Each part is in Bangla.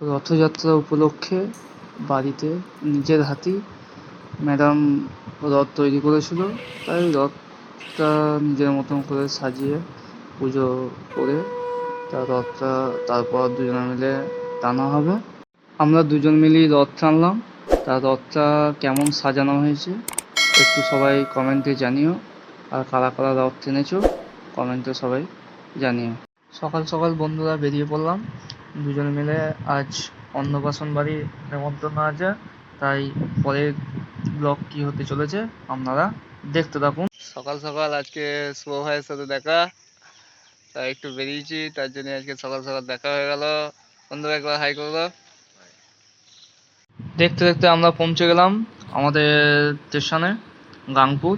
রথযাত্রা উপলক্ষে বাড়িতে নিজের হাতেই ম্যাডাম রথ তৈরি করেছিল। তাই রথটা নিজের মতন করে সাজিয়ে পুজো করে তা রথটা তারপর দুজনে মিলে টানা হবে। আমরা দুজন মিলেই রথ টানলাম। তা রথটা কেমন সাজানো হয়েছে একটু সবাই কমেন্টে জানিও। আর কারা কারা রথ টেনেছো কমেন্টে সবাই জানিও। সকাল সকাল বন্ধুরা বেরিয়ে পড়লাম। দুজন মিলে আজ অন্নপ্রাশন বাড়ি নেমন্তন্ন আছে। তাই পরের ব্লগ কি হতে চলেছে আপনারা দেখতে থাকুন। সকাল সকাল আজকে শুভ ভাইয়ের সাথে দেখা। তাই একটু বেরিয়েছি তার জন্য আজকে সকাল সকাল দেখা হয়ে গেল। বন্ধুরা একবার হাই করল দেখতে দেখতে আমরা পৌঁছে গেলাম আমাদের স্টেশনে গাংপুর।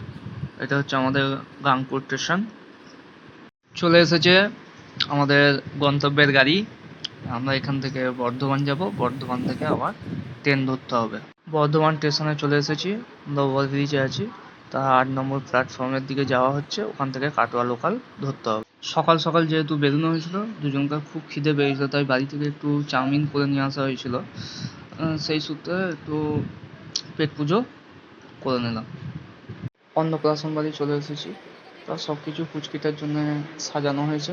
এটা হচ্ছে আমাদের গাংপুর স্টেশন। চলে এসেছে আমাদের গন্তব্যের গাড়ি। আমরা এখান থেকে বর্ধমান যাব। বর্ধমান থেকে আবার ট্রেন ধরতে হবে। বর্ধমান স্টেশনে চলে এসেছি। আমরা ব্রিজে আছি। তা আট নম্বর প্ল্যাটফর্মের দিকে যাওয়া হচ্ছে। ওখান থেকে কাটোয়া লোকাল ধরতে হবে। সকাল সকাল যেহেতু বেরোনো হয়েছিল দুজনকার খুব খিদে পেয়েছিল, তাই বাড়ি থেকে একটু চাউমিন করে নিয়ে আসা হয়েছিল। সেই সূত্রে একটু পেট পুজো করে নিলাম। অন্নপ্রাশন বাড়ি চলে এসেছি। তা সব কিছু পুচকিটার জন্য সাজানো হয়েছে।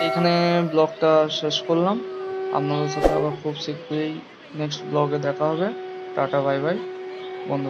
এইখানে ব্লগটা শেষ করলাম। আপনাদের সাথে আবার খুব শীঘ্রই নেক্সট ব্লগে দেখা হবে। টাটা বাই বাই বন্ধুরা।